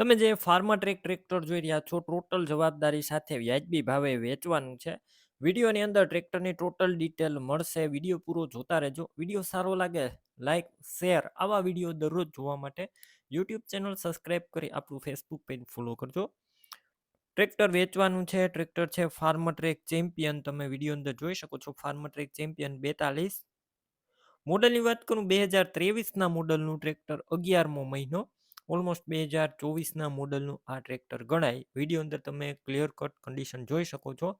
તમે જે pharma track tractor જોઈ રહ્યા છો, ટોટલ જવાબદારી સાથે વ્યાજબી ભાવે વેચવાનું છે. વિડીયોની અંદર ટ્રેક્ટરની ટોટલ ડિટેલ મળશે. વીડિયો પૂરો જોતા રહેજો. વીડિયો સારો લાગે લાઇક શેર આવા વીડિયો દરરોજ જોવા માટે યુટ્યુબ ચેનલ સબસ્ક્રાઇબ કરી આપણું ફેસબુક પેજ ફોલો કરજો. ટ્રેક્ટર વેચવાનું છે. ટ્રેક્ટર છે ફાર્મા ટ્રેક ચેમ્પિયન. તમે વીડિયો અંદર જોઈ શકો છો ફાર્મા ટ્રેક ચેમ્પિયન બેતાલીસ. મોડલની વાત કરું, બે હજાર ત્રેવીસના મોડલનું ટ્રેક્ટર અગિયારમો મહિનો. ઓલમોસ્ટ બે હજાર ચોવીસના મોડલનું આ ટ્રેક્ટર ગણાય. વીડિયો અંદર તમે ક્લિયર કટ કન્ડિશન જોઈ શકો છો.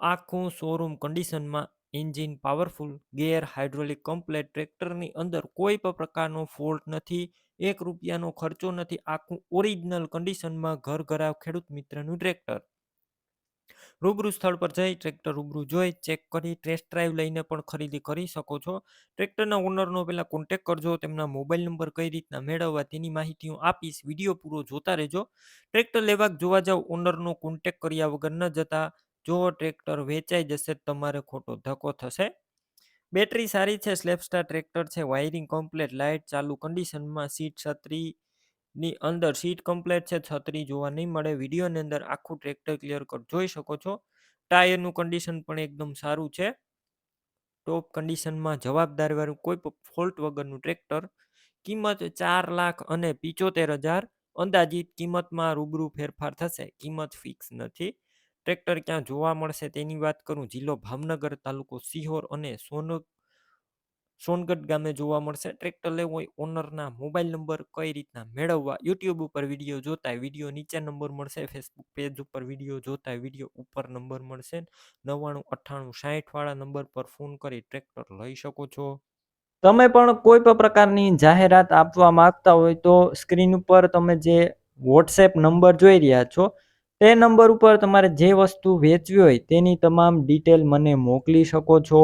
આખું શોરૂમ કન્ડિશનમાં engine powerful gear hydraulic complete ટ્રેક્ટરની અંદર કોઈ પણ પ્રકારનો ફોલ્ટ નથી. એક રૂપિયાનો ખર્ચો નથી. આખું ઓરિજિનલ કન્ડિશનમાં ઘર ઘરા ખેડૂત મિત્રનું ટ્રેક્ટર. રૂબરૂ સ્થળ પર જઈ ટ્રેક્ટર રૂબરૂ જોઈ, ચેક કરી ટેસ્ટ ડ્રાઈવ લઈને પણ ખરીદી કરી શકો છો. ટ્રેક્ટરના ઓનરનો પહેલાં કોન્ટેક કરજો, તેમના મોબાઈલ નંબર કઈ રીતના મેળવવા તેની માહિતી હું આપીશ. વીડિયો પૂરો જોતા રહેજો. ટ્રેક્ટર લેવા જોવા જાવ ઓનરનો કોન્ટેક કર્યા વગર ન જતા, જો ટ્રેક્ટર વેચાઈ જશે તમારે ખોટો ધક્કો થશે. બેટરી સારી છે સ્લેપસ્ટાર ટ્રેક્ટર છે વાયરિંગ કમ્પ્લેટ લાઇટ ચાલુ કન્ડિશનમાં સીટ છત્રી ની અંદર સીટ કમ્પ્લેટ છે, છત્રી જોવા નહીં મળે. વિડીયોની અંદર આખું ટ્રેક્ટર ક્લિયર કટ જોઈ શકો છો. ટાયરનું કન્ડિશન પણ એકદમ સારું છે. ટોપ કન્ડિશનમાં જવાબદારીવાળું કોઈ ફોલ્ટ વગરનું ટ્રેક્ટર કિંમત ચાર લાખ અને પિચોતેર હજાર. અંદાજિત કિંમતમાં રૂબરૂ ફેરફાર થશે. કિંમત ફિક્સ નથી. ટ્રેક્ટર ક્યાં જોવા મળશે તેની વાત કરું. જિલ્લો ભાવનગર, તાલુકો સિહોર અને સોનગ સોનગઢ ગામે જોવા મળશે. ટ્રેક્ટર લેવું હોય ઓનરના મોબાઈલ નંબર કઈ રીતના મેળવવા? યુટ્યુબ ઉપર વીડિયો જોતા વીડિયો નીચે નંબર મળશે. ફેસબુક પેજ ઉપર વીડિયો જોતા વીડિયો ઉપર નંબર મળશે. નવ્વાણું, અઠ્ઠાણું સાહીઠવાળા નંબર પર ફોન કરી ટ્રેક્ટર લઈ શકો છો. તમે પણ કોઈ પણ પ્રકારની જાહેરાત આપવા માંગતા હોય તો સ્ક્રીન ઉપર તમે જે વોટ્સએપ નંબર જોઈ રહ્યા છો, તે નંબર ઉપર તમારે જે વસ્તુ વેચવી હોય તેની તમામ ડિટેલ મને મોકલી શકો છો.